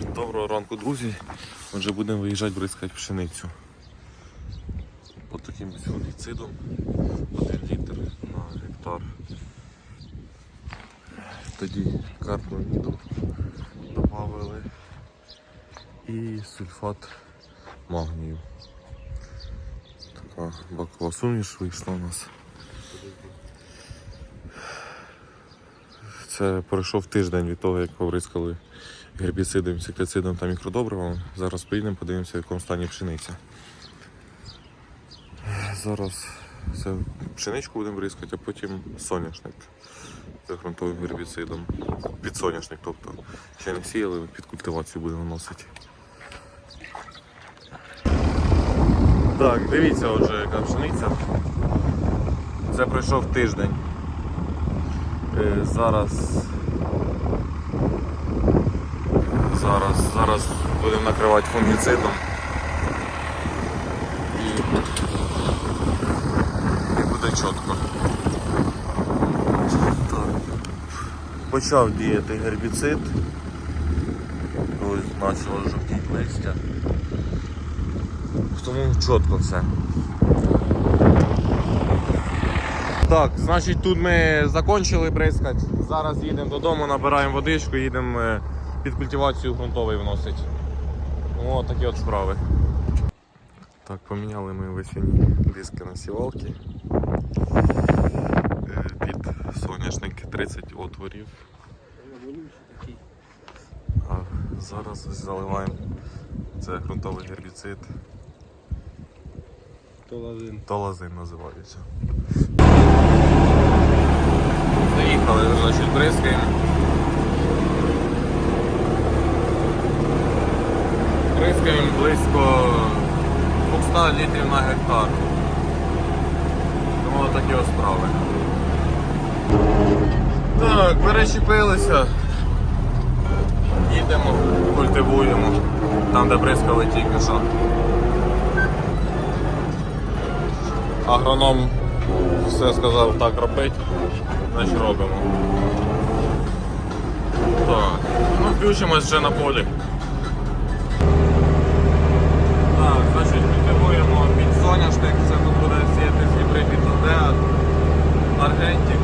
Доброго ранку, друзі. Отже, будемо виїжджати бризкати пшеницю. По таким фунгіцидом. Один літр на гектар. Тоді карбоніду додали і сульфат магнію. Така бакова суміш вийшла у нас. Це пройшов тиждень від того, як побризкали гербіцидом, інсектицидом та мікродобривом. Зараз поїдемо, подивимося, в якому стані пшениця. Зараз це пшеничку будемо бризкати, а потім соняшник з ґрунтовим гербіцидом. Підсоняшник, тобто ще не сіяли, під культивацію будемо носити. Так, дивіться, отже, яка пшениця. Це пройшов тиждень. Е, Зараз Зараз, зараз будемо накривати фунгіцидом. І, і буде чітко. Почав діяти гербіцид. Ось почало жовтіти листя. Тому чітко все. Так, значить тут ми закончили бризкати. Зараз їдемо додому, набираємо водичку, їдемо е, під культивацію ґрунтовий вносить. О, такі от справи. Так, поміняли ми весняні диски на сівалки. Е, Під соняшник 30 отворів. А зараз заливаємо. Це ґрунтовий гербіцид. Толазин. Толазин називається. Заїхали, значить. Бризкаємо 200 літрів на гектар. Тому такі справи. Так, перечепилися. Їдемо, культивуємо. Там, де бризкали тільки що. Агроном все сказав так робити, значить робимо. Так, ну включимось вже на полі. Так, значить соняшник, це тут буде сіяти з гібрид Деат, Аргентик.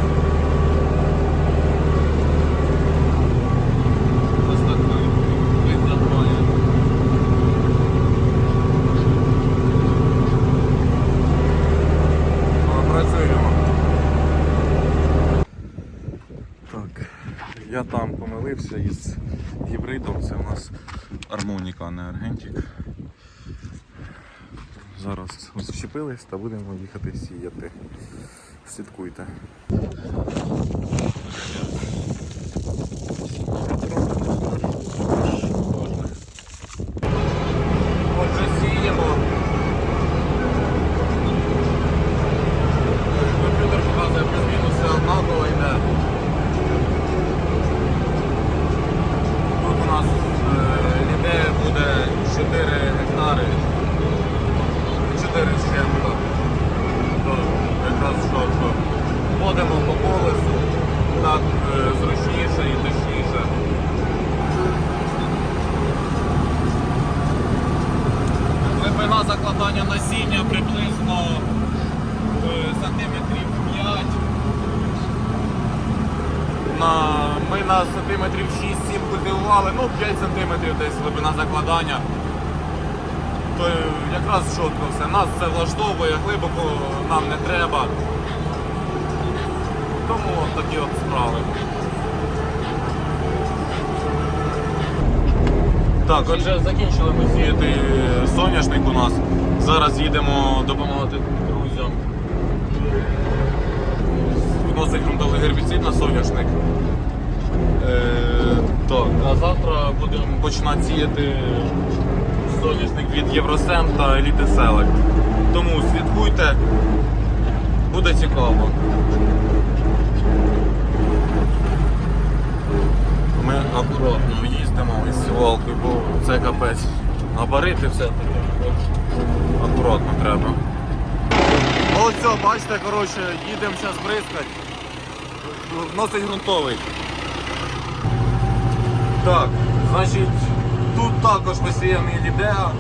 Ось так. Так, я там помилився із гібридом, це у нас армоніка, а не аргентик. Зараз зачепились та будемо їхати сіяти. Слідкуйте. Отже, сіємо. Комп'ютер показує плюс-мінус все однаково йде. Тут у нас е, ідея буде 4 гектари. 4 з чим-то. То якраз що, що по колесу, так е, зручніше і точніше. Глибина закладання насіння приблизно е, сантиметрів 5. На, ми на сантиметрів 6-7 культивували, ну 5 сантиметрів десь глибина закладання. То е, якраз чітко все. Нас це влаштовує, глибоко нам не треба. Тому от такі от справи. Так, отже, закінчили ми сіяти соняшник у нас. Зараз їдемо допомагати друзям. Вносить ґрунтовий гербіцид на соняшник. Е, так, а завтра будемо починати сіяти соняшник від Євросем та Elite Select. Тому слідкуйте, буде цікаво. Акуратно їздимо із сівалкою, бо це капець. Набарити все таке. Акуратно треба. Все, бачите, коротше, їдемо зараз бризкати. Вносить ґрунтовий. Так, значить, Тут також посіяний лідеа.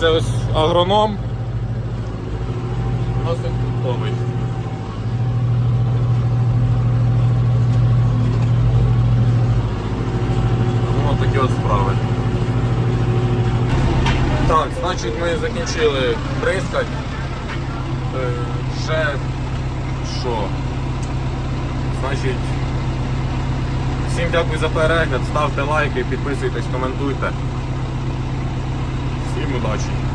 Це ось агроном. Носить фруктовий. Ось такі от справи. Так, значить ми закінчили бризкать. Ще що? Значить, всім дякую за перегляд, ставте лайки, підписуйтесь, коментуйте. Всім удачі!